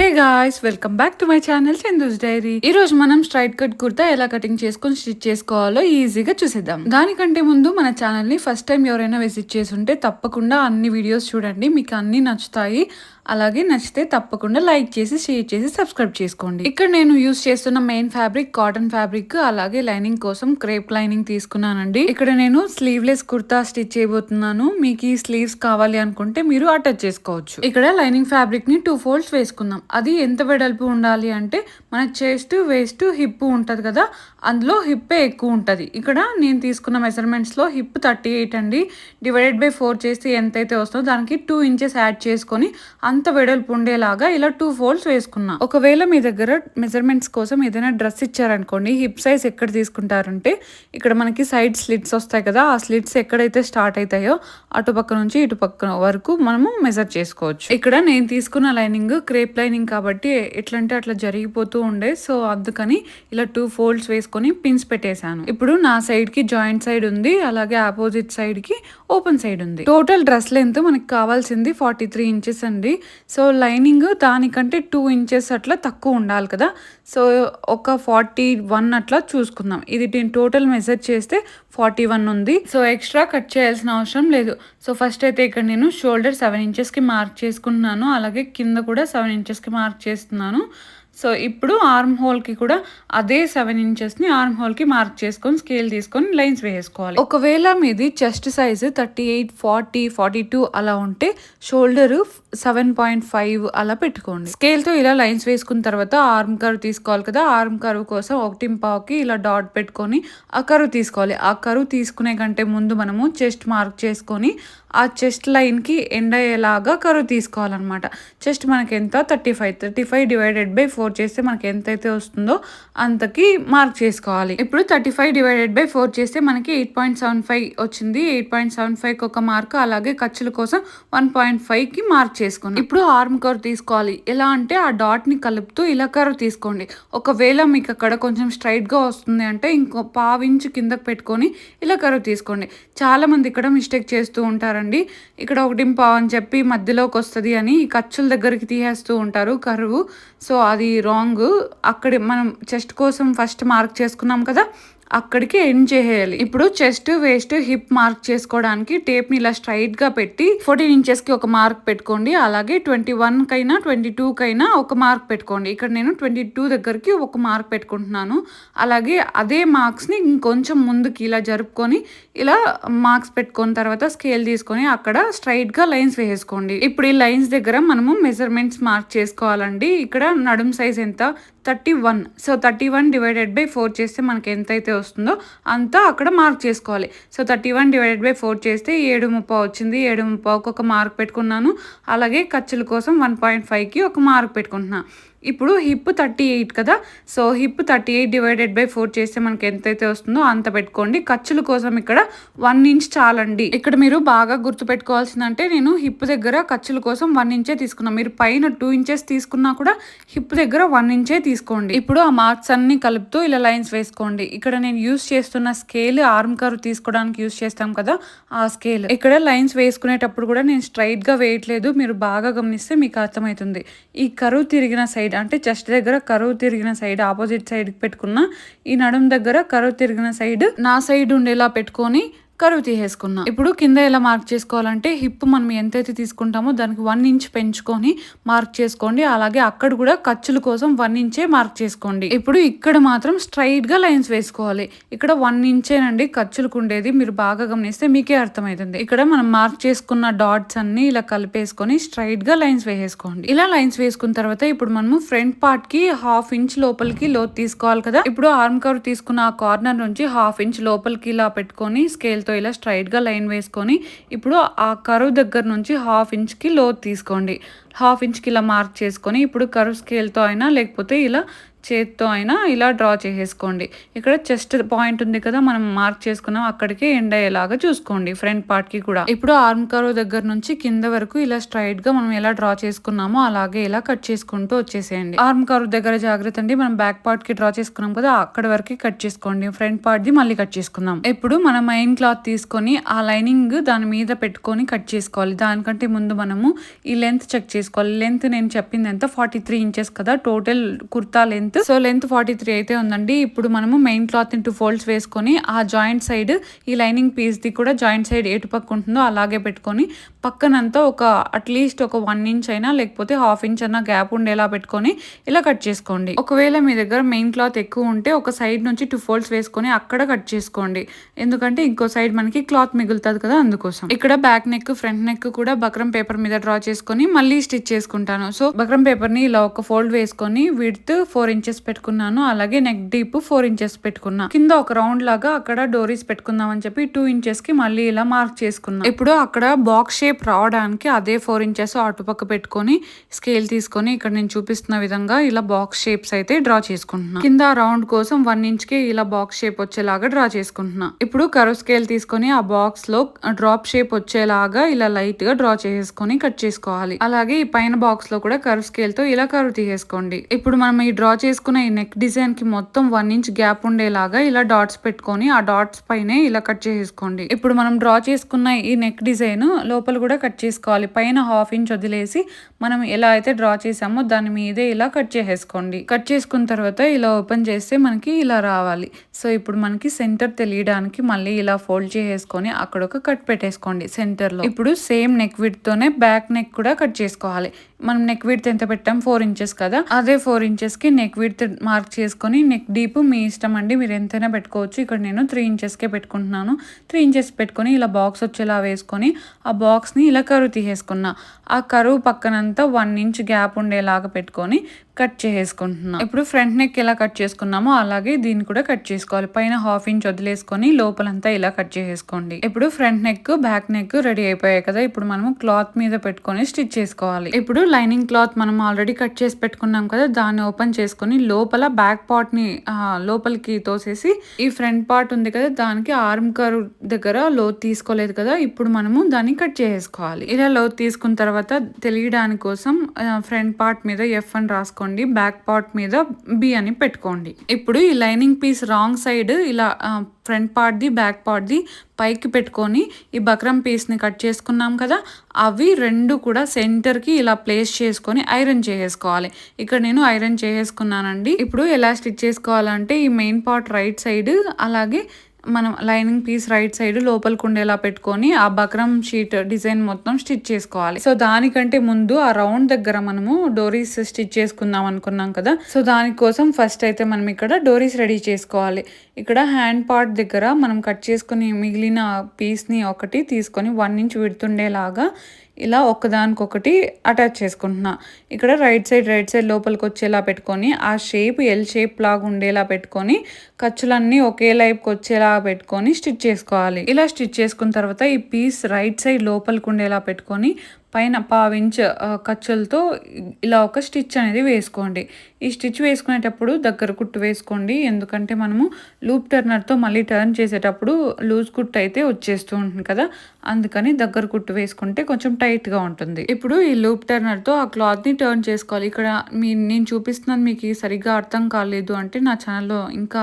Hey guys welcome back to my channel Chandu's diary ఈ రోజు మనం స్ట్రైట్ కట్ కుర్తా ఎలా కటింగ్ చేసుకొని స్టిచ్ చేసుకోవాలో ఈజీగా చూసేద్దాం. దానికంటే ముందు మన ఛానల్ని ఫస్ట్ టైం ఎవరైనా విజిట్ చేసి ఉంటే తప్పకుండా అన్ని వీడియోస్ చూడండి. మీకు అన్ని నచ్చుతాయి. అలాగే నచ్చితే తప్పకుండా లైక్ చేసి షేర్ చేసి సబ్స్క్రైబ్ చేసుకోండి. ఇక్కడ నేను యూస్ చేస్తున్న మెయిన్ ఫ్యాబ్రిక్ కాటన్ ఫ్యాబ్రిక్ అలాగే లైనింగ్ కోసం క్రేప్ లైనింగ్ తీసుకున్నానండి. ఇక్కడ నేను స్లీవ్లెస్ కుర్తా స్టిచ్ చేయబోతున్నాను. మీకు ఈ స్లీవ్స్ కావాలి అనుకుంటే మీరు అటాచ్ చేసుకోవచ్చు. ఇక్కడ లైనింగ్ ఫ్యాబ్రిక్ని టూ ఫోల్డ్స్ వేసుకుందాం. అది ఎంత వెడల్పు ఉండాలి అంటే మన చెస్ట్ వేస్ట్ హిప్ ఉంటుంది కదా అందులో హిప్పే ఎక్కువ ఉంటుంది. ఇక్కడ నేను తీసుకున్న మెజర్మెంట్స్లో హిప్ థర్టీ ఎయిట్ అండి. డివైడెడ్ బై ఫోర్ చేస్తే ఎంతైతే వస్తుందో దానికి టూ ఇంచెస్ యాడ్ చేసుకొని అంత వెడల్పు ఉండేలాగా ఇలా టూ ఫోల్డ్స్ వేసుకున్నా. ఒకవేళ మీ దగ్గర మెజర్మెంట్స్ కోసం ఏదైనా డ్రెస్ ఇచ్చారనుకోండి హిప్ సైజ్ ఎక్కడ తీసుకుంటారంటే ఇక్కడ మనకి సైడ్ స్లిట్స్ వస్తాయి కదా ఆ స్లిట్స్ ఎక్కడైతే స్టార్ట్ అవుతాయో అటుపక్క నుంచి ఇటు పక్క వరకు మనము మెజర్ చేసుకోవచ్చు. ఇక్కడ నేను తీసుకున్న లైనింగ్ క్రేప్ లైనింగ్ కాబట్టి ఎట్లంటే అట్లా జరిగిపోతూ ఉండే సో అందుకని ఇలా టూ ఫోల్డ్స్ వేసుకొని పిన్స్ పెట్టేశాను. ఇప్పుడు నా సైడ్కి జాయింట్ సైడ్ ఉంది అలాగే ఆపోజిట్ సైడ్కి ఓపెన్ సైడ్ ఉంది. టోటల్ డ్రెస్ లెంత్ మనకి కావాల్సింది ఫార్టీ త్రీ ఇంచెస్ అండి. సో లైనింగ్ దానికంటే టూ ఇంచెస్ అట్లా తక్కువ ఉండాలి కదా. సో ఒక ఫార్టీ వన్ అట్లా చూసుకుందాం. ఇది నేను టోటల్ మెజర్ చేస్తే ఫార్టీ వన్ ఉంది. సో ఎక్స్ట్రా కట్ చేయాల్సిన అవసరం లేదు. సో ఫస్ట్ అయితే ఇక్కడ నేను షోల్డర్ సెవెన్ ఇంచెస్కి మార్క్ చేసుకుంటున్నాను అలాగే కింద కూడా సెవెన్ ఇంచెస్కి మార్క్ చేస్తున్నాను. సో ఇప్పుడు ఆర్మ్ హోల్కి కూడా అదే సెవెన్ ఇంచెస్ని ఆర్మ్ హోల్కి మార్క్ చేసుకొని స్కేల్ తీసుకొని లైన్స్ వేసుకోవాలి. ఒకవేళ మీది chest size thirty eight forty forty two అలా ఉంటే షోల్డరు సెవెన్ పాయింట్ ఫైవ్ అలా పెట్టుకోండి. స్కేల్తో ఇలా లైన్స్ వేసుకున్న తర్వాత ఆర్మ్ కర్వ్ తీసుకోవాలి కదా ఆర్మ్ కర్వ్ కోసం ఒకటి పావుకి ఇలా డాట్ పెట్టుకొని ఆ కరువు తీసుకోవాలి. ఆ కరువు తీసుకునే కంటే ముందు మనము చెస్ట్ మార్క్ చేసుకొని ఆ చెస్ట్ లైన్కి ఎండ్ అయ్యేలాగా కరువు తీసుకోవాలన్నమాట. చెస్ట్ మనకి ఎంత? Thirty five thirty five divided by four చేస్తే మనకి ఎంతైతే వస్తుందో అంతకి మార్క్ చేసుకోవాలి. ఇప్పుడు thirty five divided by four చేస్తే మనకి ఎయిట్ పాయింట్ సెవెన్ ఫైవ్ వచ్చింది. ఎయిట్ పాయింట్ సెవెన్ ఫైవ్కి ఒక మార్క్ అలాగే ఖర్చుల కోసం వన్ పాయింట్ ఫైవ్కి మార్క్ చేసుకున్నాం. ఇప్పుడు ఆర్మ్ కర్వ్ తీసుకోవాలి. ఎలా అంటే ఆ డాట్ని కలుపుతూ ఇలా కర్వ్ తీసుకోండి. ఒకవేళ మీకు అక్కడ కొంచెం స్ట్రైట్గా వస్తుంది అంటే ఇంకో పావించు కిందకి పెట్టుకొని ఇలా కర్వ్ తీసుకోండి. చాలా మంది ఇక్కడ మిస్టేక్ చేస్తూ ఉంటారండి. ఇక్కడ ఒకటి పావు అని చెప్పి మధ్యలోకి వస్తుంది అని ఈ ఖర్చుల దగ్గరికి తీసేస్తూ ఉంటారు కరువు సో అది రాంగ్ అక్కడ మనం చెస్ట్ కోసం ఫస్ట్ మార్క్ చేసుకున్నాం కదా అక్కడికి ఎండ్ చేయాలి ఇప్పుడు చెస్ట్ వేస్ట్ హిప్ మార్క్ చేసుకోవడానికి టేప్ని ఇలా స్ట్రైట్గా పెట్టి ఫోర్టీన్ ఇంచెస్కి ఒక మార్క్ పెట్టుకోండి. అలాగే ట్వంటీ వన్ కైనా ట్వంటీ టూ కైనా ఒక మార్క్ పెట్టుకోండి. ఇక్కడ నేను ట్వంటీ టూ దగ్గరికి ఒక మార్క్ పెట్టుకుంటున్నాను. అలాగే అదే మార్క్స్ని ఇంకొంచెం ముందుకి ఇలా జరుపుకొని ఇలా మార్క్స్ పెట్టుకున్న తర్వాత స్కేల్ తీసుకొని అక్కడ స్ట్రైట్గా లైన్స్ వేసుకోండి ఇప్పుడు ఈ లైన్స్ దగ్గర మనము మెజర్మెంట్స్ మార్క్ చేసుకోవాలండి. ఇక్కడ నడుం సైజ్ ఎంత? Thirty one so thirty one divided by four చేస్తే మనకి ఎంత అయితే వస్తుందో అంతా అక్కడ మార్క్ చేసుకోవాలి. So thirty one divided by four చేస్తే ఏడు ముప్పావు వచ్చింది. ఏడు ముప్పావుకి ఒక మార్క్ పెట్టుకున్నాను. అలాగే ఖర్చుల కోసం వన్ పాయింట్ ఫైవ్కి ఒక మార్క్ పెట్టుకుంటున్నాను ఇప్పుడు హిప్ థర్టీ ఎయిట్ కదా? So hip thirty eight divided by four చేస్తే మనకి ఎంతైతే వస్తుందో అంత పెట్టుకోండి. ఖర్చుల కోసం ఇక్కడ వన్ ఇంచ్ చాలండి. ఇక్కడ మీరు బాగా గుర్తుపెట్టుకోవాల్సిందంటే నేను హిప్ దగ్గర ఖర్చుల కోసం వన్ ఇంచే తీసుకున్నాను మీరు పైన టూ ఇంచెస్ తీసుకున్నా కూడా హిప్ దగ్గర వన్ ఇంచే తీసుకోండి. ఇప్పుడు ఆ మార్క్స్ అన్ని కలుపుతూ ఇలా లైన్స్ వేసుకోండి. ఇక్కడ నేను యూస్ చేస్తున్న స్కేల్ ఆర్మ్ కర్వ్ తీసుకోవడానికి యూస్ చేస్తాం కదా ఆ స్కేల్. ఇక్కడ లైన్స్ వేసుకునేటప్పుడు కూడా నేను స్ట్రైట్గా వేయట్లేదు. మీరు బాగా గమనిస్తే మీకు అర్థమవుతుంది. ఈ కరువు తిరిగిన సైడ్ అంటే చెస్ట్ దగ్గర కరువు తిరిగిన సైడ్ ఆపోజిట్ సైడ్ పెట్టుకున్న ఈ నడుం దగ్గర కరువు తిరిగిన సైడ్ నా సైడ్ ఉండేలా పెట్టుకొని కరువు తీసేసుకున్నా. ఇప్పుడు కింద ఎలా మార్క్ చేసుకోవాలంటే హిప్ మనం ఎంతైతే తీసుకుంటామో దానికి వన్ ఇంచ్ పెంచుకొని మార్క్ చేసుకోండి. అలాగే అక్కడ కూడా ఖర్చుల కోసం వన్ ఇంచే మార్క్ చేసుకోండి. ఇప్పుడు ఇక్కడ మాత్రం స్ట్రైట్గా లైన్స్ వేసుకోవాలి. ఇక్కడ వన్ ఇంచేనండి ఖర్చులకు ఉండేది. మీరు బాగా గమనిస్తే మీకే అర్థమవుతుంది. ఇక్కడ మనం మార్క్ చేసుకున్న డాట్స్ అన్ని ఇలా కలిపేసుకొని స్ట్రైట్గా లైన్స్ వేసేసుకోండి. ఇలా లైన్స్ వేసుకున్న తర్వాత ఇప్పుడు మనము ఫ్రంట్ పార్ట్కి హాఫ్ ఇంచ్ లోపలికి లో తీసుకోవాలి కదా. ఇప్పుడు ఆర్మ్ కవర్ తీసుకున్న ఆ కార్నర్ నుంచి హాఫ్ ఇంచ్ లోపలికి ఇలా పెట్టుకొని స్కేల్తో ఇలా స్ట్రైట్గా లైన్ వేసుకొని ఇప్పుడు ఆ కరువు దగ్గర నుంచి హాఫ్ ఇంచ్కి లోతు తీసుకోండి. హాఫ్ ఇంచ్కి ఇలా మార్క్ చేసుకొని ఇప్పుడు కరువు స్కేల్తో అయినా లేకపోతే ఇలా చేత్తో అయినా ఇలా డ్రా చేసేసుకోండి. ఇక్కడ చెస్ట్ పాయింట్ ఉంది కదా మనం మార్క్ చేసుకున్నాం అక్కడికి ఎండ్ అయ్యేలాగా చూసుకోండి ఫ్రంట్ పార్ట్కి కూడా. ఇప్పుడు ఆర్మ్ కరో దగ్గర నుంచి కింద వరకు ఇలా స్ట్రైట్గా మనం ఎలా డ్రా చేసుకున్నామో అలాగే ఇలా కట్ చేసుకుంటూ వచ్చేసేయండి. ఆర్మ్ కరో దగ్గర జాగ్రత్త అండి మనం బ్యాక్ పార్ట్కి డ్రా చేసుకున్నాం కదా అక్కడ వరకు కట్ చేసుకోండి ఫ్రంట్ పార్ట్ది మళ్ళీ కట్ చేసుకుందాం. ఇప్పుడు మనం మెయిన్ క్లాత్ తీసుకొని ఆ లైనింగ్ దాని మీద పెట్టుకొని కట్ చేసుకోవాలి. దానికంటే ముందు మనము ఈ లెంత్ చెక్ చేసుకోవాలి. లెంత్ నేను చెప్పింది ఎంత? ఫార్టీ త్రీ ఇంచెస్ కదా total kurta length so length forty three అయితే ఉందండి. ఇప్పుడు మనము మెయిన్ క్లాత్ టూ ఫోల్డ్స్ వేసుకొని ఆ జాయింట్ సైడ్ ఈ లైనింగ్ పీస్ ది కూడా జాయింట్ సైడ్ ఎటు పక్క ఉంటుందో అలాగే పెట్టుకొని పక్కనంతా ఒక అట్లీస్ట్ ఒక వన్ ఇంచ్ అయినా లేకపోతే హాఫ్ ఇంచ్ అన్న గ్యాప్ ఉండేలా పెట్టుకొని ఇలా కట్ చేసుకోండి. ఒకవేళ మీ దగ్గర మెయిన్ క్లాత్ ఎక్కువ ఉంటే ఒక సైడ్ నుంచి టూ ఫోల్డ్స్ వేసుకొని అక్కడ కట్ చేసుకోండి. ఎందుకంటే ఇంకో సైడ్ మనకి క్లాత్ మిగులుతుంది కదా అందుకోసం. ఇక్కడ బ్యాక్ నెక్ ఫ్రంట్ నెక్ కూడా బక్రం పేపర్ మీద డ్రా చేసుకొని మళ్ళీ స్టిచ్ చేసుకుంటాను. సో బక్రం పేపర్ని ఇలా ఒక ఫోల్డ్ వేసుకొని విడ్త్ ఫోర్ ఇంచెస్ పెట్టుకున్నాను. అలాగే నెక్ డీప్ ఫోర్ ఇంచెస్ పెట్టుకున్నా. కింద ఒక రౌండ్ లాగా అక్కడ డోరీస్ పెట్టుకుందాం అని చెప్పి టూ ఇంచెస్కి మళ్ళీ ఇలా మార్క్ చేసుకున్నాను ఇప్పుడు అక్కడ బాక్స్ షేప్ రావడానికి అదే ఫోర్ ఇంచెస్ అటుపక్క పెట్టుకొని స్కేల్ తీసుకొని ఇక్కడ నేను చూపిస్తున్న విధంగా ఇలా బాక్స్ షేప్స్ అయితే డ్రా చేసుకుంటున్నా. కింద రౌండ్ కోసం వన్ ఇంచ్కి ఇలా బాక్స్ షేప్ వచ్చేలాగా డ్రా చేసుకుంటున్నా. ఇప్పుడు కర్వ్ స్కేల్ తీసుకొని ఆ బాక్స్లో డ్రాప్ షేప్ వచ్చేలాగా ఇలా లైట్గా డ్రా చేసుకొని కట్ చేసుకోవాలి. అలాగే ఈ పైన బాక్స్లో కూడా కర్వ్ స్కేల్తో ఇలా కర్వ్ తీసేసుకోండి. ఇప్పుడు మనం ఈ డ్రా చేసుకున్న ఈ నెక్ డిజైన్కి మొత్తం వన్ ఇంచ్ గ్యాప్ ఉండేలాగా ఇలా డాట్స్ పెట్టుకొని ఆ డాట్స్ పైనే ఇలా కట్ చేసేసుకోండి ఇప్పుడు మనం డ్రా చేసుకున్న ఈ నెక్ డిజైన్ లోపల కూడా కట్ చేసుకోవాలి. పైన హాఫ్ ఇంచ్ వదిలేసి మనం ఎలా అయితే డ్రా చేసామో దాని మీదే ఇలా కట్ చేసేసుకోండి. కట్ చేసుకున్న తర్వాత ఇలా ఓపెన్ చేస్తే మనకి ఇలా రావాలి. సో ఇప్పుడు మనకి సెంటర్ తెలియడానికి మళ్ళీ ఇలా ఫోల్డ్ చేసేసుకొని అక్కడ ఒక కట్ పెట్టేసుకోండి సెంటర్లో. ఇప్పుడు సేమ్ నెక్ విడ్తోనే బ్యాక్ నెక్ కూడా కట్ చేసుకోవాలి. మనం నెక్ విడ్త్ ఎంత పెట్టాం? ఫోర్ ఇంచెస్ కదా. అదే ఫోర్ ఇంచెస్కి నెక్ విడ్త్ మార్క్ చేసుకొని నెక్ డీప్ మీ ఇష్టం అండి మీరు ఎంతైనా పెట్టుకోవచ్చు. ఇక్కడ నేను త్రీ ఇంచెస్ కే పెట్టుకుంటున్నాను. త్రీ ఇంచెస్ పెట్టుకొని ఇలా బాక్స్ వచ్చేలా వేసుకొని ఆ బాక్స్ని ఇలా కరువు తీసేసుకున్నా. ఆ కరువు పక్కనంతా వన్ ఇంచ్ గ్యాప్ ఉండేలాగా పెట్టుకొని కట్ చేసుకుంటున్నాం ఇప్పుడు ఫ్రంట్ నెక్ ఎలా కట్ చేసుకున్నామో అలాగే దీన్ని కూడా కట్ చేసుకోవాలి. పైన హాఫ్ ఇంచ్ వదిలేసుకొని లోపలంతా ఇలా కట్ చేసుకోండి ఇప్పుడు front neck back neck ready అయిపోయాయి కదా ఇప్పుడు మనము క్లాత్ మీద పెట్టుకొని స్టిచ్ చేసుకోవాలి. ఇప్పుడు లైనింగ్ క్లాత్ మనం ఆల్రెడీ కట్ చేసి పెట్టుకున్నాం కదా దాన్ని ఓపెన్ చేసుకొని లోపల బ్యాక్ పార్ట్ని లోపలికి తోసేసి ఈ ఫ్రంట్ పార్ట్ ఉంది కదా దానికి ఆర్మ్ కర్వ్ దగ్గర లోత్ తీసుకోలేదు కదా ఇప్పుడు మనము దాన్ని కట్ చేసుకోవాలి ఇలా లోత్ తీసుకున్న తర్వాత తెలియడానికి కోసం ఫ్రంట్ పార్ట్ మీద ఎఫ్ అని రాసుకోండి. బ్యాక్ పార్ట్ మీద బి అని పెట్టుకోండి. ఇప్పుడు ఈ లైనింగ్ పీస్ రాంగ్ సైడ్ ఇలా ఫ్రంట్ పార్ట్ది బ్యాక్ పార్ట్ది పైకి పెట్టుకొని ఈ బక్రం పీస్ని కట్ చేసుకున్నాం కదా అవి రెండు కూడా సెంటర్కి ఇలా ప్లేస్ చేసుకొని ఐరన్ చేసేసుకోవాలి. ఇక్కడ నేను ఐరన్ చేసేసుకున్నానండి. ఇప్పుడు ఎలా స్టిచ్ చేసుకోవాలంటే ఈ మెయిన్ పార్ట్ రైట్ సైడ్ అలాగే మనం లైనింగ్ పీస్ రైట్ సైడ్ లోపలికి ఉండేలా పెట్టుకొని ఆ బక్రం షీట్ డిజైన్ మొత్తం స్టిచ్ చేసుకోవాలి. సో దానికంటే ముందు ఆ రౌండ్ దగ్గర మనము డోరీస్ స్టిచ్ చేసుకుందాం అనుకున్నాం కదా. సో దానికోసం ఫస్ట్ అయితే మనం ఇక్కడ డోరీస్ రెడీ చేసుకోవాలి. ఇక్కడ హ్యాండ్ పార్ట్ దగ్గర మనం కట్ చేసుకుని మిగిలిన పీస్ని ఒకటి తీసుకొని వన్ ఇంచ్ విడుతుండేలాగా ఇలా ఒకదానికొకటి అటాచ్ చేసుకుంటున్నా. ఇక్కడ రైట్ సైడ్ రైట్ సైడ్ లోపలికి వచ్చేలా పెట్టుకొని ఆ షేప్ ఎల్ షేప్ లాగా ఉండేలా పెట్టుకొని ఖర్చులన్నీ ఒకే లైఫ్కి వచ్చేలా పెట్టుకొని స్టిచ్ చేసుకోవాలి. ఇలా స్టిచ్ చేసుకున్న తర్వాత ఈ పీస్ రైట్ సైడ్ లోపలికి ఉండేలా పెట్టుకొని పైన పావించ్ ఆ, ఖర్చులతో ఇలా ఒక స్టిచ్ అనేది వేసుకోండి. ఈ స్టిచ్ వేసుకునేటప్పుడు దగ్గర కుట్టు వేసుకోండి. ఎందుకంటే మనము లూప్ టర్నర్తో మళ్ళీ టర్న్ చేసేటప్పుడు లూజ్ కుట్టు అయితే వచ్చేస్తూ ఉంటుంది కదా. అందుకని దగ్గర కుట్టు వేసుకుంటే కొంచెం టైట్గా ఉంటుంది. ఇప్పుడు ఈ లూప్ టర్నర్తో ఆ క్లాత్ని టర్న్ చేసుకోవాలి. ఇక్కడ మీ నేను చూపిస్తున్నాను మీకు సరిగ్గా అర్థం కాలేదు అంటే నా ఛానల్లో ఇంకా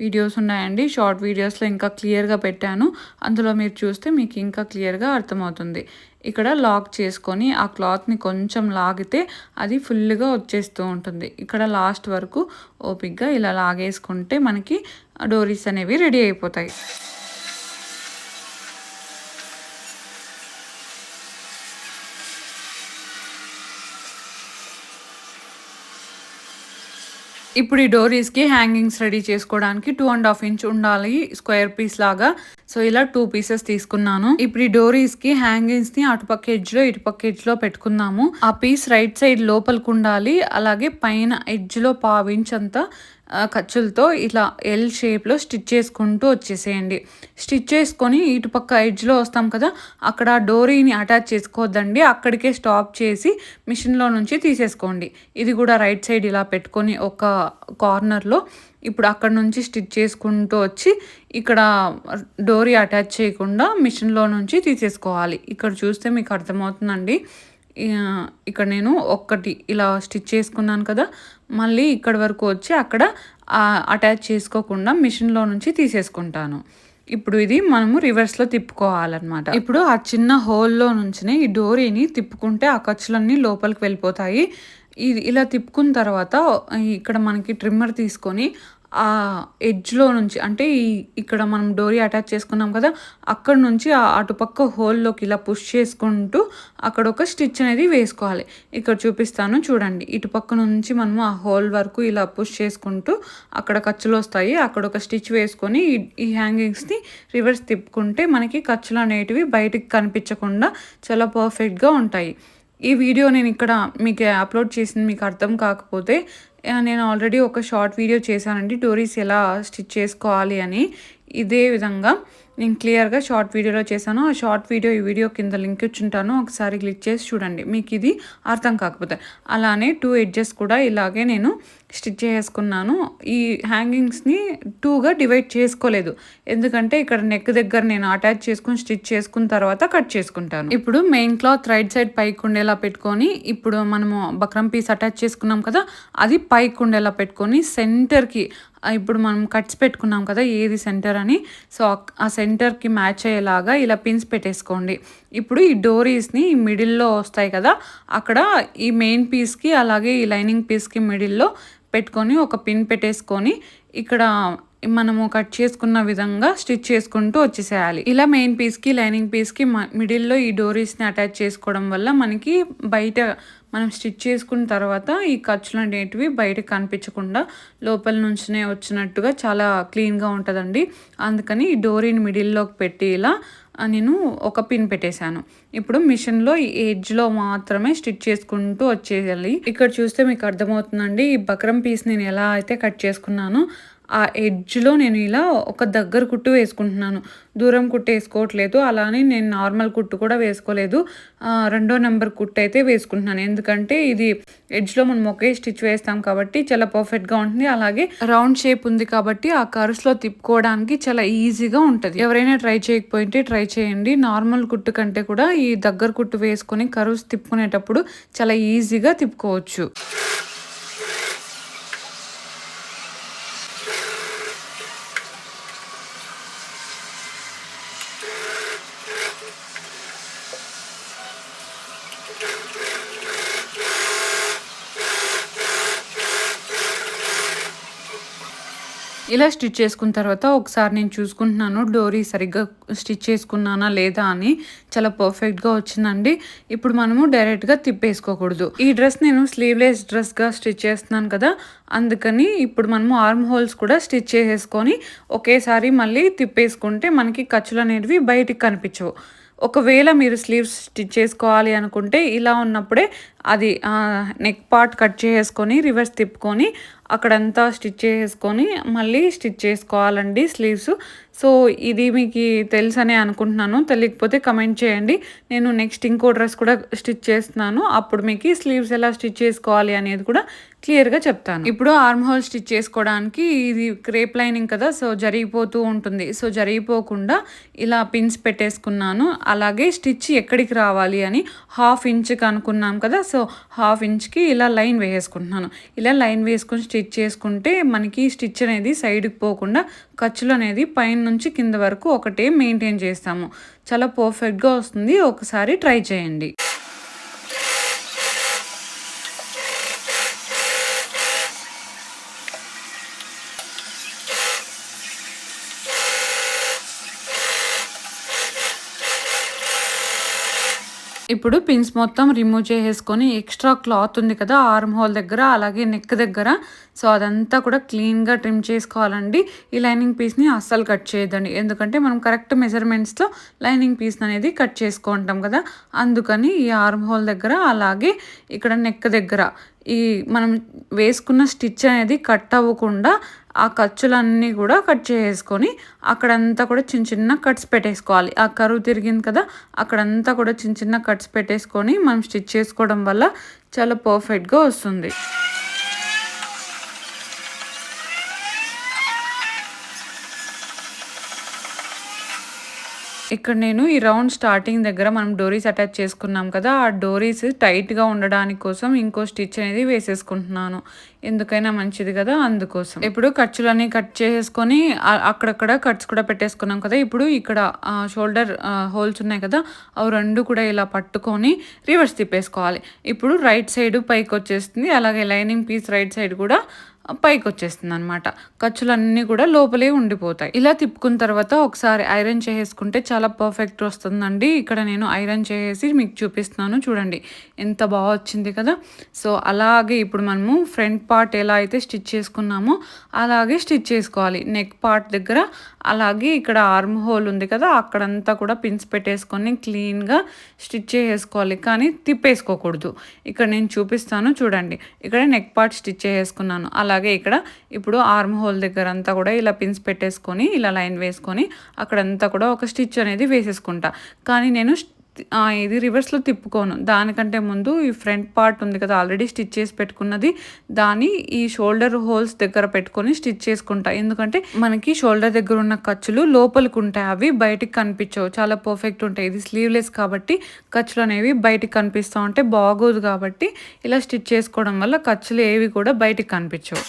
వీడియోస్ ఉన్నాయండి. షార్ట్ వీడియోస్లో ఇంకా క్లియర్గా పెట్టాను. అందులో మీరు చూస్తే మీకు ఇంకా క్లియర్గా అర్థమవుతుంది. ఇక్కడ లాక్ చేసుకొని ఆ క్లాత్ని కొంచెం లాగితే అది ఫుల్గా వచ్చేస్తూ ఉంటుంది. ఇక్కడ లాస్ట్ వరకు ఓపిక్గా ఇలా లాగేసుకుంటే మనకి డోరీస్ అనేవి రెడీ అయిపోతాయి. ఇప్పుడు ఈ డోరీస్కి హ్యాంగింగ్స్ రెడీ చేసుకోవడానికి టూ అండ్ హాఫ్ ఇంచ్ ఉండాలి స్క్వేర్ పీస్ లాగా. సో ఇలా టూ పీసెస్ తీసుకున్నాను. ఇప్పుడు ఈ డోరీస్కి హ్యాంగింగ్స్ని అటుపక్క ఎడ్జ్లో ఇటుపక్క ఎడ్జ్లో పెట్టుకున్నాము పెట్టుకుందాము. ఆ పీస్ రైట్ సైడ్ లోపలికి ఉండాలి అలాగే పైన ఎడ్జ్లో పావు ఇంచ్ అంతా ఖర్చులతో ఇలా ఎల్ షేప్లో స్టిచ్ చేసుకుంటూ వచ్చేసేయండి. స్టిచ్ చేసుకొని ఇటుపక్క ఎడ్జ్లో వస్తాం కదా అక్కడ డోరీని అటాచ్ చేసుకోవద్దండి. అక్కడికే స్టాప్ చేసి మిషన్లో నుంచి తీసేసుకోండి. ఇది కూడా రైట్ సైడ్ ఇలా పెట్టుకొని ఒక కార్నర్లో ఇప్పుడు అక్కడ నుంచి స్టిచ్ చేసుకుంటూ వచ్చి ఇక్కడ డోరీ అటాచ్ చేయకుండా మిషన్లో నుంచి తీసేసుకోవాలి. ఇక్కడ చూస్తే మీకు అర్థమవుతుందండి. ఇక్కడ నేను ఒక్కటి ఇలా స్టిచ్ చేసుకున్నాను కదా మళ్ళీ ఇక్కడ వరకు వచ్చి అక్కడ అటాచ్ చేసుకోకుండా మిషన్లో నుంచి తీసేసుకుంటాను. ఇప్పుడు ఇది మనము రివర్స్లో తిప్పుకోవాలన్నమాట. ఇప్పుడు ఆ చిన్న హోల్లో నుంచినే ఈ డోరీని తిప్పుకుంటే ఆ ఖర్చులన్నీ లోపలికి వెళ్ళిపోతాయి. ఇది ఇలా తిప్పుకున్న తర్వాత ఇక్కడ మనకి ట్రిమ్మర్ తీసుకొని ఆ ఎడ్జ్లో నుంచి అంటే ఈ ఇక్కడ మనం డోరీ అటాచ్ చేసుకున్నాం కదా అక్కడ నుంచి ఆ అటుపక్క హోల్లోకి ఇలా పుష్ చేసుకుంటూ అక్కడ ఒక స్టిచ్ అనేది వేసుకోవాలి. ఇక్కడ చూపిస్తాను చూడండి. ఇటుపక్క నుంచి మనము ఆ హోల్ వరకు ఇలా పుష్ చేసుకుంటూ అక్కడ ఖర్చులు వస్తాయి. అక్కడ ఒక స్టిచ్ వేసుకొని ఈ- హ్యాంగింగ్స్ని రివర్స్ తిప్పుకుంటే మనకి ఖర్చులు అనేటివి బయటికి కనిపించకుండా చాలా పర్ఫెక్ట్గా ఉంటాయి. ఈ వీడియో నేను ఇక్కడ మీకు అప్లోడ్ చేసింది మీకు అర్థం కాకపోతే నేను ఆల్రెడీ ఒక షార్ట్ వీడియో చేశానండి. డోరీస్ ఎలా స్టిచ్ చేసుకోవాలి అని ఇదే విధంగా. నేను క్లియర్గా షార్ట్ వీడియోలో చేశాను. ఆ షార్ట్ వీడియో ఈ వీడియో కింద లింక్ ఇచ్చుంటాను. ఒకసారి క్లిక్ చేసి చూడండి. మీకు ఇది అర్థం కాకపోతే. అలానే టూ ఎడ్జెస్ కూడా ఇలాగే నేను స్టిచ్ చేసుకున్నాను. ఈ హ్యాంగింగ్స్ని టూగా డివైడ్ చేసుకోలేదు. ఎందుకంటే ఇక్కడ నెక్ దగ్గర నేను అటాచ్ చేసుకుని స్టిచ్ చేసుకున్న తర్వాత కట్ చేసుకుంటాను. ఇప్పుడు మెయిన్ క్లాత్ రైట్ సైడ్ పైకి ఉండేలా పెట్టుకొని ఇప్పుడు మనము బక్రం పీస్ అటాచ్ చేసుకున్నాం కదా అది పైకి ఉండేలా పెట్టుకొని సెంటర్కి ఇప్పుడు మనం కట్స్ పెట్టుకున్నాం కదా ఏది సెంటర్ అని. సో ఆ- సెంటర్కి మ్యాచ్ అయ్యేలాగా ఇలా పిన్స్ పెట్టేసుకోండి. ఇప్పుడు ఈ డోరీస్ని ఈ మిడిల్లో వస్తాయి కదా అక్కడ ఈ మెయిన్ పీస్కి అలాగే ఈ లైనింగ్ పీస్కి మిడిల్లో పెట్టుకొని ఒక పిన్ పెట్టేసుకొని ఇక్కడ మనము కట్ చేసుకున్న విధంగా స్టిచ్ చేసుకుంటూ వచ్చేసేయాలి. ఇలా మెయిన్ పీస్కి లైనింగ్ పీస్కి మిడిల్లో ఈ డోరీస్ని అటాచ్ చేసుకోవడం వల్ల మనకి బయట మనం స్టిచ్ చేసుకున్న తర్వాత ఈ ఖర్చులు అనేటివి బయటకు కనిపించకుండా లోపల నుంచినే వచ్చినట్టుగా చాలా క్లీన్గా ఉంటుందండి. అందుకని ఈ డోరీని మిడిల్లోకి పెట్టి ఇలా నేను ఒక పిన్ పెట్టేశాను. ఇప్పుడు మిషన్లో ఈ ఎడ్జ్లో మాత్రమే స్టిచ్ చేసుకుంటూ వచ్చేయాలి. ఇక్కడ చూస్తే మీకు అర్థమవుతుందండి ఈ బక్రం పీస్ నేను ఎలా అయితే కట్ చేసుకున్నానో ఆ ఎడ్జ్లో నేను ఇలా ఒక దగ్గర కుట్టు వేసుకుంటున్నాను. దూరం కుట్టు వేసుకోవట్లేదు. అలానే నేను నార్మల్ కుట్టు కూడా వేసుకోలేదు. రెండో నెంబర్ కుట్టు అయితే వేసుకుంటున్నాను. ఎందుకంటే ఇది ఎడ్జ్లో మనం ఒకే స్టిచ్ వేస్తాం కాబట్టి చాలా పర్ఫెక్ట్గా ఉంటుంది. అలాగే రౌండ్ షేప్ ఉంది కాబట్టి ఆ కర్వ్స్లో తిప్పుకోవడానికి చాలా ఈజీగా ఉంటుంది. ఎవరైనా ట్రై చేయకపోయింటే ట్రై చేయండి. నార్మల్ కుట్టు కంటే కూడా ఈ దగ్గర కుట్టు వేసుకొని కర్వ్స్ తిప్పుకునేటప్పుడు చాలా ఈజీగా తిప్పుకోవచ్చు. ఇలా స్టిచ్ చేసుకున్న తర్వాత ఒకసారి నేను చూసుకుంటున్నాను. డోరీ సరిగ్గా స్టిచ్ చేసుకున్నానా లేదా అని చాలా పర్ఫెక్ట్గా వచ్చిందండి. ఇప్పుడు మనము డైరెక్ట్గా తిప్పేసుకోకూడదు. ఈ డ్రెస్ నేను స్లీవ్లెస్ డ్రెస్గా స్టిచ్ చేస్తున్నాను కదా అందుకని ఇప్పుడు మనము ఆర్మ్ హోల్స్ కూడా స్టిచ్ చేసేసుకొని ఒకేసారి మళ్ళీ తిప్పేసుకుంటే మనకి ఖర్చులు అనేవి బయటికి కనిపించవు. ఒకవేళ మీరు స్లీవ్స్ స్టిచ్ చేసుకోవాలి అనుకుంటే ఇలా ఉన్నప్పుడే అది నెక్ పార్ట్ కట్ చేసుకొని రివర్స్ తిప్పుకొని అక్కడంతా స్టిచ్ చేసుకొని మళ్ళీ స్టిచ్ చేసుకోవాలండి స్లీవ్స్. సో ఇది మీకు తెలుసనే అనుకుంటున్నాను. తెలియకపోతే కమెంట్ చేయండి. నేను నెక్స్ట్ ఇంకో డ్రెస్ కూడా స్టిచ్ చేస్తున్నాను. అప్పుడు మీకు స్లీవ్స్ ఎలా స్టిచ్ చేసుకోవాలి అనేది కూడా క్లియర్గా చెప్తాను. ఇప్పుడు ఆర్మ్ హోల్ స్టిచ్ చేసుకోవడానికి ఇది క్రేప్ లైనింగ్ కదా సో జరిగిపోతూ ఉంటుంది. సో జరిగిపోకుండా ఇలా పిన్స్ పెట్టేసుకున్నాను. అలాగే స్టిచ్ ఎక్కడికి రావాలి అని హాఫ్ ఇంచ్కి అనుకున్నాం కదా సో హాఫ్ ఇంచ్కి ఇలా లైన్ వేసుకుంటున్నాను. ఇలా లైన్ వేసుకొని స్టిచ్ చేసుకుంటే మనకి స్టిచ్ అనేది సైడ్కి పోకుండా ఖర్చులు అనేది పైన నుంచి కింద వరకు ఒకటే మెయింటైన్ చేస్తాము. చాలా పర్ఫెక్ట్గా వస్తుంది. ఒకసారి ట్రై చేయండి. ఇప్పుడు పిన్స్ మొత్తం రిమూవ్ చేసేసుకొని ఎక్స్ట్రా క్లాత్ ఉంది కదా ఆర్మ్ హోల్ దగ్గర అలాగే నెక్ దగ్గర. సో అదంతా కూడా క్లీన్గా ట్రిమ్ చేసుకోవాలండి. ఈ లైనింగ్ పీస్ని అస్సలు కట్ చేయొద్దండి. ఎందుకంటే మనం కరెక్ట్ మెజర్మెంట్స్తో లైనింగ్ పీస్ని అనేది కట్ చేసుకుంటాం కదా. అందుకని ఈ ఆర్మ్ హోల్ దగ్గర అలాగే ఇక్కడ నెక్ దగ్గర ఈ మనం వేసుకున్న స్టిచ్ అనేది కట్ అవ్వకుండా ఆ ఖర్చులన్నీ కూడా కట్ చేసుకొని అక్కడంతా కూడా చిన్న చిన్న కట్స్ పెట్టేసుకోవాలి. ఆ కరువు తిరిగింది కదా అక్కడంతా కూడా చిన్న చిన్న కట్స్ పెట్టేసుకొని మనం స్టిచ్ చేసుకోవడం వల్ల చాలా పర్ఫెక్ట్గా వస్తుంది. ఇక్కడ నేను ఈ రౌండ్ స్టార్టింగ్ దగ్గర మనం డోరీస్ అటాచ్ చేసుకున్నాం కదా ఆ డోరీస్ టైట్గా ఉండడానికి కోసం ఇంకో స్టిచ్ అనేది వేసేసుకుంటున్నాను. ఎందుకైనా మంచిది కదా అందుకోసం. ఇప్పుడు ఖర్చులన్నీ కట్ చేసేసుకొని అక్కడక్కడ కట్స్ కూడా పెట్టేసుకున్నాం కదా ఇప్పుడు ఇక్కడ షోల్డర్ హోల్స్ ఉన్నాయి కదా అవి రెండు కూడా ఇలా పట్టుకొని రివర్స్ తిప్పేసుకోవాలి. ఇప్పుడు రైట్ సైడ్ పైకి వచ్చేస్తుంది అలాగే లైనింగ్ పీస్ రైట్ సైడ్ కూడా పైకి వచ్చేస్తుంది అనమాట ఖర్చులన్నీ కూడా లోపలే ఉండిపోతాయి. ఇలా తిప్పుకున్న తర్వాత ఒకసారి ఐరన్ చేసేసుకుంటే చాలా పర్ఫెక్ట్ వస్తుందండి. ఇక్కడ నేను ఐరన్ చేసేసి మీకు చూపిస్తున్నాను చూడండి. ఎంత బాగా వచ్చింది కదా. సో అలాగే ఇప్పుడు మనము ఫ్రంట్ పార్ట్ ఎలా అయితే స్టిచ్ చేసుకున్నామో అలాగే స్టిచ్ చేసుకోవాలి. నెక్ పార్ట్ దగ్గర అలాగే ఇక్కడ ఆర్మ్ హోల్ ఉంది కదా అక్కడంతా కూడా పిన్స్ పెట్టేసుకొని క్లీన్గా స్టిచ్ చేసేసుకోవాలి కానీ తిప్పేసుకోకూడదు. ఇక్కడ నేను చూపిస్తాను చూడండి. ఇక్కడ నెక్ పార్ట్ స్టిచ్ చేసుకున్నాను అలాగే ఇక్కడ ఇప్పుడు ఆర్మ్ హోల్ దగ్గర అంతా కూడా ఇలా పిన్స్ పెట్టేసుకొని ఇలా లైన్ వేసుకొని అక్కడంతా కూడా ఒక స్టిచ్ అనేది వేసేసుకుంటా. కానీ నేను ఇది రివర్స్లో తిప్పుకోను. దానికంటే ముందు ఈ ఫ్రంట్ పార్ట్ ఉంది కదా ఆల్రెడీ స్టిచ్ చేసి పెట్టుకున్నది. దాన్ని ఈ షోల్డర్ హోల్స్ దగ్గర పెట్టుకొని స్టిచ్ చేసుకుంటా. ఎందుకంటే మనకి షోల్డర్ దగ్గర ఉన్న ఖర్చులు లోపలికి ఉంటాయి. అవి బయటికి కనిపించవు. చాలా పర్ఫెక్ట్ ఉంటాయి. ఇది స్లీవ్లెస్ కాబట్టి ఖర్చులు అనేవి బయటికి కనిపిస్తూ ఉంటే బాగోదు కాబట్టి ఇలా స్టిచ్ చేసుకోవడం వల్ల ఖర్చులు ఏవి కూడా బయటికి కనిపించవు.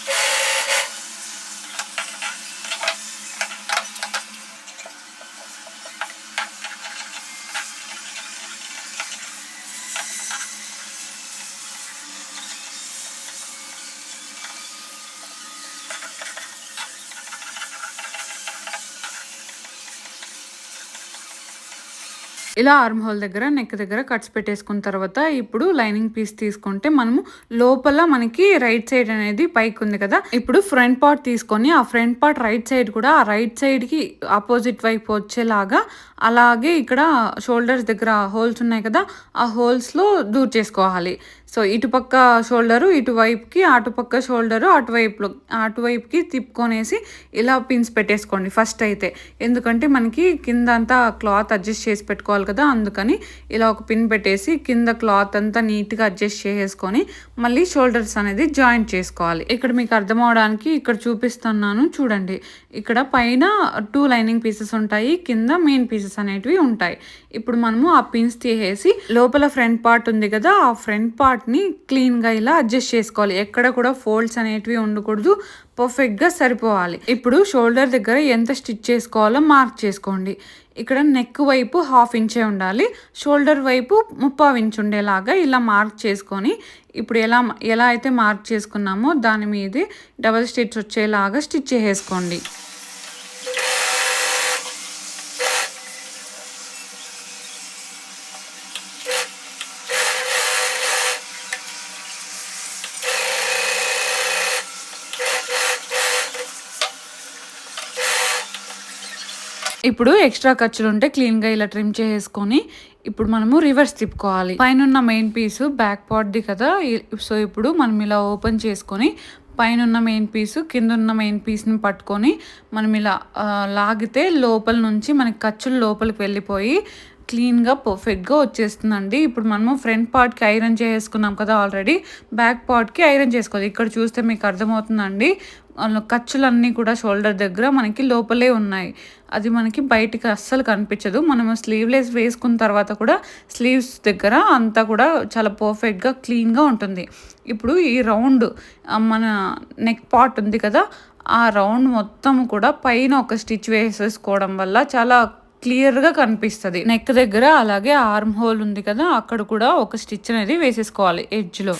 ఇలా ఆర్మ్ హోల్ దగ్గర నెక్ దగ్గర కట్స్ పెట్టేసుకున్న తర్వాత ఇప్పుడు లైనింగ్ పీస్ తీసుకుంటే మనము లోపల మనకి రైట్ సైడ్ అనేది పైకి ఉంది కదా. ఇప్పుడు ఫ్రంట్ పార్ట్ తీసుకొని ఆ ఫ్రంట్ పార్ట్ రైట్ సైడ్ కూడా ఆ రైట్ సైడ్కి ఆపోజిట్ వైపు వచ్చేలాగా అలాగే ఇక్కడ షోల్డర్స్ దగ్గర హోల్స్ ఉన్నాయి కదా ఆ హోల్స్లో దూర్ చేసుకోవాలి. సో ఇటుపక్క షోల్డరు ఇటువైపుకి అటుపక్క షోల్డరు అటువైపులో అటువైపుకి తిప్పుకొనేసి ఇలా పిన్స్ పెట్టేసుకోండి ఫస్ట్ అయితే. ఎందుకంటే మనకి కింద అంతా క్లాత్ అడ్జస్ట్ చేసి పెట్టుకోవాలి కదా అందుకని ఇలా ఒక పిన్ పెట్టేసి కింద క్లాత్ అంతా నీట్గా అడ్జస్ట్ చేసేసుకొని మళ్ళీ షోల్డర్స్ అనేది జాయింట్ చేసుకోవాలి. ఇక్కడ మీకు అర్థం అవడానికి ఇక్కడ చూపిస్తున్నాను చూడండి. ఇక్కడ పైన టూ లైనింగ్ పీసెస్ ఉంటాయి కింద మెయిన్ పీసెస్ అనేటివి ఉంటాయి. ఇప్పుడు మనము ఆ పిన్స్ తీసేసి లోపల ఫ్రంట్ పార్ట్ ఉంది కదా ఆ ఫ్రంట్ వాటిని క్లీన్గా ఇలా అడ్జస్ట్ చేసుకోవాలి. ఎక్కడ కూడా ఫోల్డ్స్ అనేటివి ఉండకూడదు. పర్ఫెక్ట్గా సరిపోవాలి. ఇప్పుడు షోల్డర్ దగ్గర ఎంత స్టిచ్ చేసుకోవాలో మార్క్ చేసుకోండి. ఇక్కడ నెక్ వైపు హాఫ్ ఇంచే ఉండాలి. షోల్డర్ వైపు ముప్పావు ఇంచ్ ఉండేలాగా ఇలా మార్క్ చేసుకొని ఇప్పుడు ఎలా ఎలా అయితే మార్క్ చేసుకున్నామో దాని మీదే డబల్ స్టిచ్ వచ్చేలాగా స్టిచ్ చేసుకోండి ఇప్పుడు ఎక్స్ట్రా ఖర్చులు ఉంటే క్లీన్గా ఇలా ట్రిమ్ చేసుకొని ఇప్పుడు మనము రివర్స్ తిప్పుకోవాలి. పైన ఉన్న మెయిన్ పీస్ బ్యాక్ పార్ట్ది కదా సో ఇప్పుడు మనం ఇలా ఓపెన్ చేసుకొని పైన ఉన్న మెయిన్ పీస్ కింద ఉన్న మెయిన్ పీస్ని పట్టుకొని మనం ఇలా లాగితే లోపల నుంచి మనకి ఖర్చులు లోపలికి వెళ్ళిపోయి క్లీన్గా పర్ఫెక్ట్గా వచ్చేస్తుందండి. ఇప్పుడు మనము ఫ్రంట్ పార్ట్కి ఐరన్ చేసుకున్నాం కదా ఆల్రెడీ బ్యాక్ పార్ట్కి ఐరన్ చేసుకోవాలి. ఇక్కడ చూస్తే మీకు అర్థమవుతుందండి. ఖర్చులన్నీ కూడా షోల్డర్ దగ్గర మనకి లోపలే ఉన్నాయి. అది మనకి బయటికి అస్సలు కనిపించదు. మనము స్లీవ్లెస్ వేసుకున్న తర్వాత కూడా స్లీవ్స్ దగ్గర అంతా కూడా చాలా పర్ఫెక్ట్గా క్లీన్గా ఉంటుంది. ఇప్పుడు ఈ రౌండ్ మన నెక్ పార్ట్ ఉంది కదా ఆ రౌండ్ మొత్తం కూడా పైన ఒక స్టిచ్ వేసేసుకోవడం వల్ల చాలా క్లియర్గా కనిపిస్తుంది. నెక్ దగ్గర అలాగే ఆర్మ్ హోల్ ఉంది కదా అక్కడ కూడా ఒక స్టిచ్ అనేది వేసేసుకోవాలి ఎడ్జ్లో.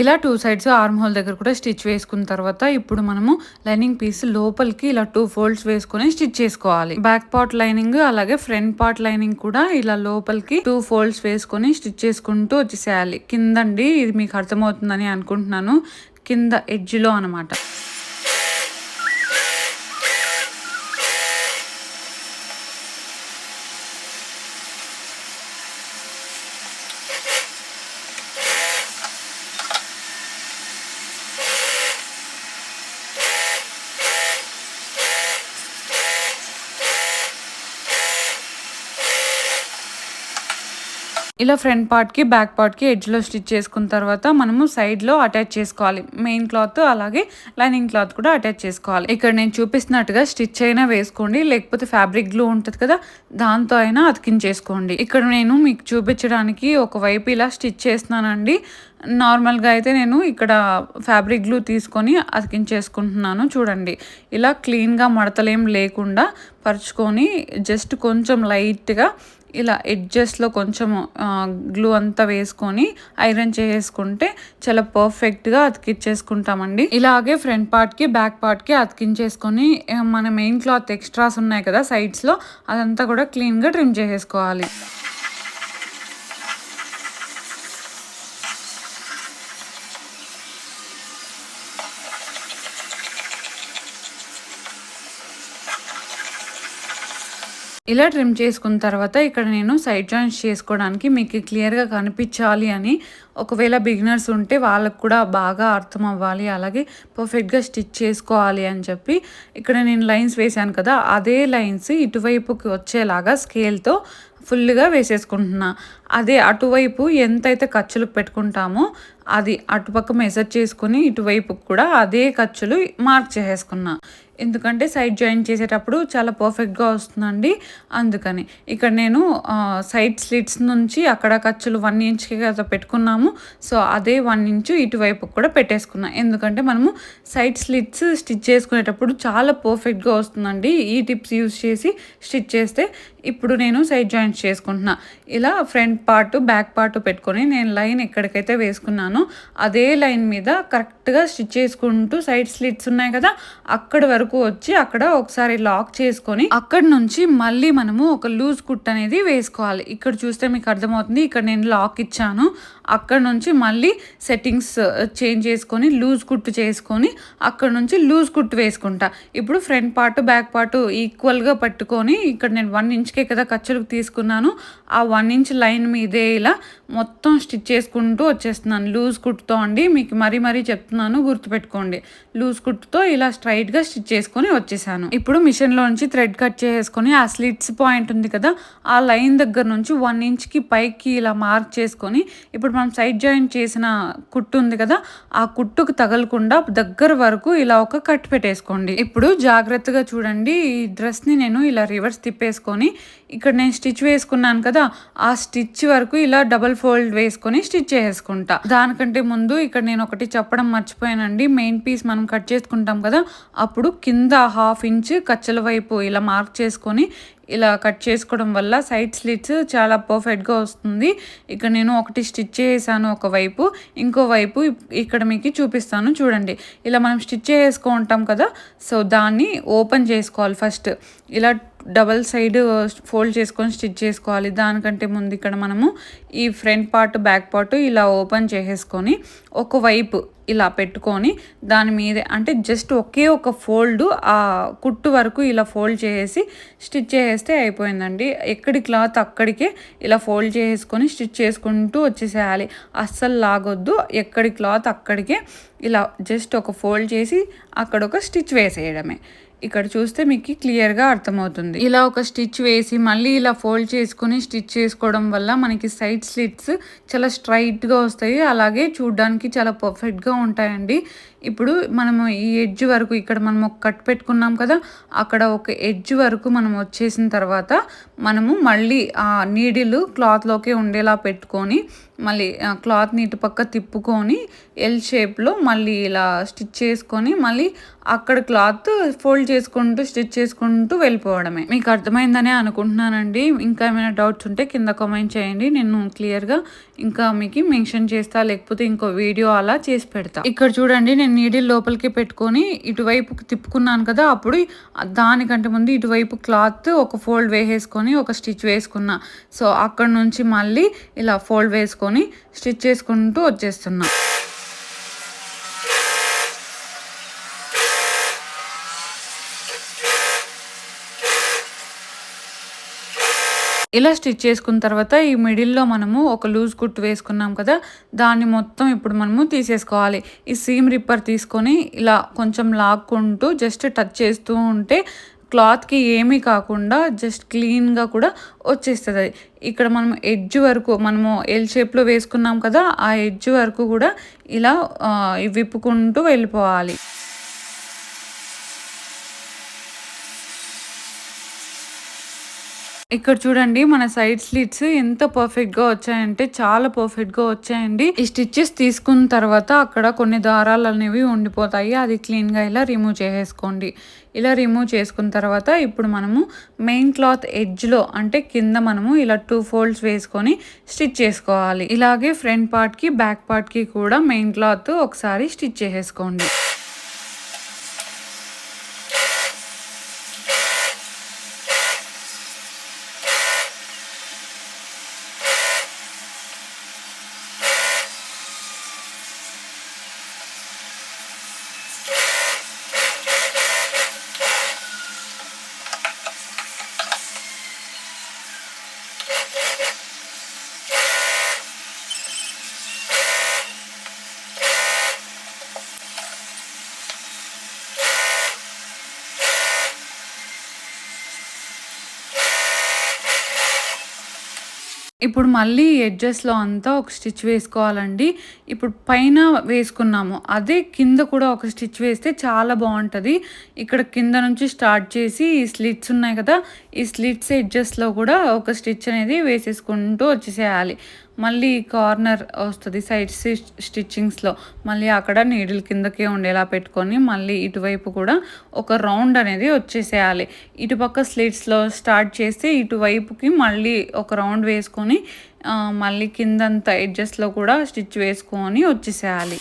ఇలా టూ సైడ్స్ ఆర్మ్ హోల్ దగ్గర కూడా స్టిచ్ వేసుకున్న తర్వాత ఇప్పుడు మనము లైనింగ్ పీస్ లోపలికి ఇలా టూ ఫోల్డ్స్ వేసుకొని స్టిచ్ చేసుకోవాలి. బ్యాక్ పార్ట్ లైనింగ్ అలాగే ఫ్రంట్ పార్ట్ లైనింగ్ కూడా ఇలా లోపలికి టూ ఫోల్డ్స్ వేసుకొని స్టిచ్ చేసుకుంటూ వచ్చేసేయాలి. కిందండి ఇది మీకు అర్థమవుతుందని అనుకుంటున్నాను. కింద ఎడ్జ్లో అనమాట ఇలా ఫ్రంట్ పార్ట్కి బ్యాక్ పార్ట్కి ఎడ్జ్లో స్టిచ్ చేసుకున్న తర్వాత మనము సైడ్లో అటాచ్ చేసుకోవాలి. మెయిన్ క్లాత్ అలాగే లైనింగ్ క్లాత్ కూడా అటాచ్ చేసుకోవాలి. ఇక్కడ నేను చూపిస్తున్నట్టుగా స్టిచ్ అయినా వేసుకోండి. లేకపోతే ఫ్యాబ్రిక్ గ్లూ ఉంటుంది కదా దాంతో అయినా అతికించేసుకోండి. ఇక్కడ నేను మీకు చూపించడానికి ఒకవైపు ఇలా స్టిచ్ చేస్తున్నానండి. నార్మల్గా అయితే నేను ఇక్కడ ఫ్యాబ్రిక్ గ్లూ తీసుకొని అతికించేసుకుంటున్నాను. చూడండి ఇలా క్లీన్గా మడతలేం లేకుండా పరుచుకొని జస్ట్ కొంచెం లైట్గా ఇలా ఎడ్జెస్లో కొంచెం గ్లూ అంతా వేసుకొని ఐరన్ చేసుకుంటే చాలా పర్ఫెక్ట్గా అతికిచ్చేసుకుంటామండి. ఇలాగే ఫ్రంట్ పార్ట్కి బ్యాక్ పార్ట్కి అతికించేసుకొని మన మెయిన్ క్లాత్ ఎక్స్ట్రాస్ ఉన్నాయి కదా సైడ్స్లో అదంతా కూడా క్లీన్గా ట్రిమ్ చేసేసుకోవాలి. ఇలా ట్రిమ్ చేసుకున్న తర్వాత ఇక్కడ నేను సైడ్ జాయింట్స్ చేసుకోవడానికి మీకు క్లియర్గా కనిపించాలి అని ఒకవేళ బిగినర్స్ ఉంటే వాళ్ళకు కూడా బాగా అర్థం అవ్వాలి అలాగే పర్ఫెక్ట్గా స్టిచ్ చేసుకోవాలి అని చెప్పి ఇక్కడ నేను లైన్స్ వేశాను కదా అదే లైన్స్ ఇటువైపుకి వచ్చేలాగా స్కేల్తో ఫుల్గా వేసేసుకుంటున్నా. అదే అటువైపు ఎంతైతే ఖర్చులు పెట్టుకుంటామో అది అటుపక్క మెజర్ చేసుకుని ఇటువైపు కూడా అదే ఖర్చులు మార్క్ చేసేసుకున్నా. ఎందుకంటే సైడ్ జాయిన్ చేసేటప్పుడు చాలా పర్ఫెక్ట్గా వస్తుందండి. అందుకని ఇక్కడ నేను సైడ్ స్లిట్స్ నుంచి అక్కడ ఖర్చులు వన్ ఇంచ్కి కదా పెట్టుకున్నాము. సో అదే వన్ ఇంచు ఇటువైపు కూడా పెట్టేసుకున్నాం. ఎందుకంటే మనము సైడ్ స్లిట్స్ స్టిచ్ చేసుకునేటప్పుడు చాలా పర్ఫెక్ట్గా వస్తుందండి. ఈ టిప్స్ యూస్ చేసి స్టిచ్ చేస్తే ఇప్పుడు నేను సైడ్ జాయింట్స్ చేసుకుంటున్నా. ఇలా ఫ్రంట్ పార్ట్ బ్యాక్ పార్ట్ పెట్టుకొని నేను లైన్ ఎక్కడికైతే వేసుకున్నానో అదే లైన్ మీద కరెక్ట్గా స్టిచ్ చేసుకుంటూ సైడ్ స్లిట్స్ ఉన్నాయి కదా అక్కడ వరకు వచ్చి అక్కడ ఒకసారి లాక్ చేసుకొని అక్కడ నుంచి మళ్ళీ మనము ఒక లూజ్ కుట్ అనేది వేసుకోవాలి. ఇక్కడ చూస్తే మీకు అర్థమవుతుంది ఇక్కడ నేను లాక్ ఇచ్చాను. అక్కడ నుంచి మళ్ళీ సెట్టింగ్స్ చేంజ్ uh, చేసుకొని లూజ్ కుట్టు చేసుకొని అక్కడ నుంచి లూజ్ కుట్టు వేసుకుంటా. ఇప్పుడు ఫ్రంట్ పార్ట్ బ్యాక్ పార్ట్ ఈక్వల్గా పట్టుకొని ఇక్కడ నేను వన్ ఇంచ్కే కదా ఖర్చులకు తీసుకున్నాను. ఆ వన్ ఇంచ్ లైన్ మీదే ఇలా మొత్తం స్టిచ్ చేసుకుంటూ వచ్చేస్తున్నాను. లూజ్ కుట్టుతో అండి. మీకు మరీ మరీ చెప్తున్నాను గుర్తుపెట్టుకోండి. లూజ్ కుట్టుతో ఇలా స్ట్రైట్గా స్టిచ్ చేసుకొని వచ్చేసాను. ఇప్పుడు మిషన్లో నుంచి థ్రెడ్ కట్ చేసుకొని ఆ స్లిట్స్ పాయింట్ ఉంది కదా ఆ లైన్ దగ్గర నుంచి వన్ ఇంచ్కి పైకి ఇలా మార్క్ చేసుకొని ఇప్పుడు మనం సైడ్ జాయింట్ చేసిన కుట్టు ఉంది కదా ఆ కుట్టుకు తగలకుండా దగ్గర వరకు ఇలా ఒక కట్ పెట్టేసుకోండి. ఇప్పుడు జాగ్రత్తగా చూడండి. ఈ డ్రెస్ని నేను ఇలా రివర్స్ తిప్పేసుకొని ఇక్కడ నేను స్టిచ్ వేసుకున్నాను కదా ఆ స్టిచ్ వరకు ఇలా డబల్ ఫోల్డ్ వేసుకొని స్టిచ్ చేసుకుంటా. దానికంటే ముందు ఇక్కడ నేను ఒకటి చెప్పడం మర్చిపోయానండి. మెయిన్ పీస్ మనం కట్ చేసుకుంటాం కదా అప్పుడు కింద హాఫ్ ఇంచ్ కచ్చల వైపు ఇలా మార్క్ చేసుకొని ఇలా కట్ చేసుకోవడం వల్ల సైడ్ స్లిట్స్ చాలా పర్ఫెక్ట్గా వస్తుంది. ఇక్కడ నేను ఒకటి స్టిచ్ చేసాను ఒకవైపు ఇంకోవైపు ఇక్కడ మీకు చూపిస్తాను చూడండి. ఇలా మనం స్టిచ్ చేసుకుంటాం కదా సో దాన్ని ఓపెన్ చేసుకోవాలి ఫస్ట్. ఇలా డబల్ సైడ్ ఫోల్డ్ చేసుకొని స్టిచ్ చేసుకోవాలి. దానికంటే ముందు ఇక్కడ మనము ఈ ఫ్రంట్ పార్ట్ బ్యాక్ పార్ట్ ఇలా ఓపెన్ చేసేసుకొని ఒకవైపు ఇలా పెట్టుకొని దాని మీద అంటే జస్ట్ ఒకే ఒక ఫోల్డ్ ఆ కుట్టు వరకు ఇలా ఫోల్డ్ చేసేసి స్టిచ్ చేసేస్తే అయిపోయిందండి. ఎక్కడి క్లాత్ అక్కడికే ఇలా ఫోల్డ్ చేసుకొని స్టిచ్ చేసుకుంటూ వచ్చేసేయాలి. అస్సలు లాగొద్దు. ఎక్కడి క్లాత్ అక్కడికే ఇలా జస్ట్ ఒక ఫోల్డ్ చేసి అక్కడ ఒక స్టిచ్ వేసేయడమే. ఇక్కడ చూస్తే మీకు క్లియర్గా అర్థమవుతుంది. ఇలా ఒక స్టిచ్ వేసి మళ్ళీ ఇలా ఫోల్డ్ చేసుకుని స్టిచ్ చేసుకోవడం వల్ల మనకి సైడ్ స్లిట్స్ చాలా స్ట్రైట్గా వస్తాయి. అలాగే చూడడానికి చాలా పర్ఫెక్ట్గా ఉంటాయండి. ఇప్పుడు మనము ఈ ఎడ్జ్ వరకు ఇక్కడ మనం ఒక కట్ పెట్టుకున్నాం కదా అక్కడ ఒక ఎడ్జ్ వరకు మనం వచ్చేసిన తర్వాత మనము మళ్ళీ ఆ నీడిలు క్లాత్లోకి ఉండేలా పెట్టుకొని మళ్ళీ క్లాత్ని ఇటు పక్క తిప్పుకొని ఎల్ షేప్లో మళ్ళీ ఇలా స్టిచ్ చేసుకొని మళ్ళీ అక్కడ క్లాత్ ఫోల్డ్ చేసుకుంటూ స్టిచ్ చేసుకుంటూ వెళ్ళిపోవడమే. మీకు అర్థమైందనే అనుకుంటున్నానండి. ఇంకా ఏమైనా డౌట్స్ ఉంటే కింద కామెంట్ చేయండి. నేను క్లియర్గా ఇంకా మీకు మెన్షన్ చేస్తా లేకపోతే ఇంకో వీడియో అలా చేసి పెడతా. ఇక్కడ చూడండి నేను నీడిల్ లోపలికి పెట్టుకొని ఇటువైపు తిప్పుకున్నాను కదా అప్పుడు దానికంటే ముందు ఇటువైపు క్లాత్ ఒక ఫోల్డ్ వేసేసుకొని ఒక స్టిచ్ వేసుకున్నా. సో అక్కడ నుంచి మళ్ళీ ఇలా ఫోల్డ్ వేసుకొని స్టిచ్ చేసుకుంటూ వచ్చేస్తున్నా. ఇలా స్టిచ్ చేసుకున్న తర్వాత ఈ మిడిల్లో మనము ఒక లూజ్ కుట్టు వేసుకున్నాం కదా దాన్ని మొత్తం ఇప్పుడు మనము తీసేసుకోవాలి. ఈ సీమ్ రిప్పర్ తీసుకొని ఇలా కొంచెం లాక్కుంటూ జస్ట్ టచ్ చేస్తూ ఉంటే క్లాత్కి ఏమీ కాకుండా జస్ట్ క్లీన్గా కూడా వచ్చేస్తుంది. ఇక్కడ మనం ఎడ్జ్ వరకు మనము ఎల్ షేప్లో వేసుకున్నాం కదా ఆ ఎడ్జ్ వరకు కూడా ఇలా విప్పుకుంటూ వెళ్ళిపోవాలి. ఇక్కడ చూడండి మన సైడ్ స్లిట్స్ ఎంత పర్ఫెక్ట్గా వచ్చాయంటే చాలా పర్ఫెక్ట్గా వచ్చాయండి. ఈ స్టిచ్చెస్ తీసుకున్న తర్వాత అక్కడ కొన్ని దారాలు అనేవి ఉండిపోతాయి. అది క్లీన్గా ఇలా రిమూవ్ చేసేసుకోండి. ఇలా రిమూవ్ చేసుకున్న తర్వాత ఇప్పుడు మనము మెయిన్ క్లాత్ ఎడ్జ్లో అంటే కింద మనము ఇలా టూ ఫోల్డ్స్ వేసుకొని స్టిచ్ చేసుకోవాలి. ఇలాగే ఫ్రంట్ పార్ట్కి బ్యాక్ పార్ట్కి కూడా మెయిన్ క్లాత్ ఒకసారి స్టిచ్ చేసేసుకోండి. ఇప్పుడు మళ్ళీ ఎడ్జెస్లో అంతా ఒక స్టిచ్ వేసుకోవాలండి. ఇప్పుడు పైన వేసుకున్నాము. అదే కింద కూడా ఒక స్టిచ్ వేస్తే చాలా బాగుంటుంది. ఇక్కడ కింద నుంచి స్టార్ట్ చేసి ఈ స్లిట్స్ ఉన్నాయి కదా ఈ స్లిట్స్ ఎడ్జెస్లో కూడా ఒక స్టిచ్ అనేది వేసేసుకుంటూ వచ్చేసేయాలి. మళ్ళీ కార్నర్ వస్తుంది సైడ్ స్టిచ్చింగ్స్లో. మళ్ళీ అక్కడ నీడిల్ కిందకే ఉండేలా పెట్టుకొని మళ్ళీ ఇటువైపు కూడా ఒక రౌండ్ అనేది వచ్చేసేయాలి. ఇటుపక్క స్లిట్స్లో స్టార్ట్ చేస్తే ఇటువైపుకి మళ్ళీ ఒక రౌండ్ వేసుకొని మళ్ళీ కిందంతా ఎడ్జెస్లో కూడా స్టిచ్ వేసుకొని వచ్చేసేయాలి.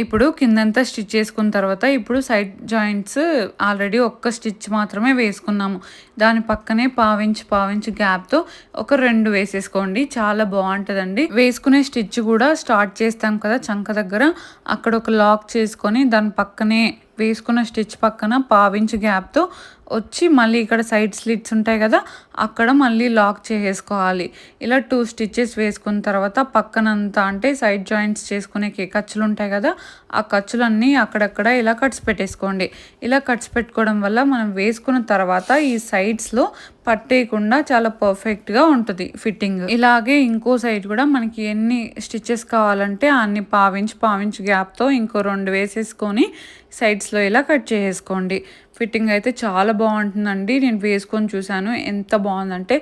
ఇప్పుడు కిందంతా స్టిచ్ చేసుకున్న తర్వాత ఇప్పుడు సైడ్ జాయింట్స్ ఆల్రెడీ ఒక్క స్టిచ్ మాత్రమే వేసుకున్నాము. దాని పక్కనే పావించ్ పావించ్ గ్యాప్తో ఒక రెండు వేసేసుకోండి. చాలా బాగుంటుందండి. వేసుకునే స్టిచ్ కూడా స్టార్ట్ చేస్తాం కదా చంక దగ్గర. అక్కడ ఒక లాక్ చేసుకొని దాని పక్కనే వేసుకున్న స్టిచ్ పక్కన పావించి గ్యాప్తో వచ్చి మళ్ళీ ఇక్కడ సైడ్ స్లిట్స్ ఉంటాయి కదా అక్కడ మళ్ళీ లాక్ చేసేసుకోవాలి. ఇలా టూ స్టిచ్చెస్ వేసుకున్న తర్వాత పక్కనంతా అంటే సైడ్ జాయింట్స్ చేసుకునే ఖర్చులు ఉంటాయి కదా ఆ ఖర్చులన్నీ అక్కడక్కడ ఇలా కట్స్ పెట్టేసుకోండి. ఇలా కట్స్ పెట్టుకోవడం వల్ల మనం వేసుకున్న తర్వాత ఈ సైడ్స్లో పట్టేయకుండా చాలా పర్ఫెక్ట్గా ఉంటుంది ఫిట్టింగ్. ఇలాగే ఇంకో సైడ్ కూడా మనకి ఎన్ని స్టిచ్చెస్ కావాలంటే అన్ని పావించి పావించి గ్యాప్తో ఇంకో రెండు వేసేసుకొని సైడ్స్లో ఇలా కట్ చేసేసుకోండి. ఫిట్టింగ్ అయితే చాలా బాగుంటుందండి. నేను వేసుకొని చూశాను. ఎంత బాగుందంటే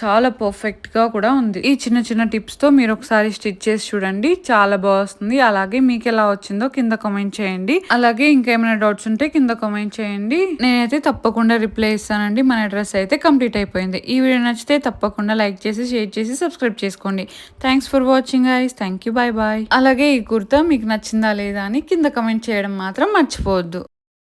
చాలా పర్ఫెక్ట్గా కూడా ఉంది. ఈ చిన్న చిన్న టిప్స్తో మీరు ఒకసారి స్టిచ్ చేసి చూడండి. చాలా బాగుంది అలాగే మీకు ఎలా వచ్చిందో కింద కామెంట్ చేయండి. అలాగే ఇంకేమైనా డౌట్స్ ఉంటే కింద కామెంట్ చేయండి. నేనైతే తప్పకుండా రిప్లై ఇస్తానండి. మన అడ్రస్ అయితే కంప్లీట్ అయిపోయింది. ఈ వీడియో నచ్చితే తప్పకుండా లైక్ చేసి షేర్ చేసి సబ్స్క్రైబ్ చేసుకోండి. థ్యాంక్స్ ఫర్ వాచింగ్ ఐస్ థ్యాంక్ యూ. Bye bye. అలాగే ఈ కుర్తా మీకు నచ్చిందా లేదా అని కింద కమెంట్ చేయడం మాత్రం మర్చిపోవద్దు.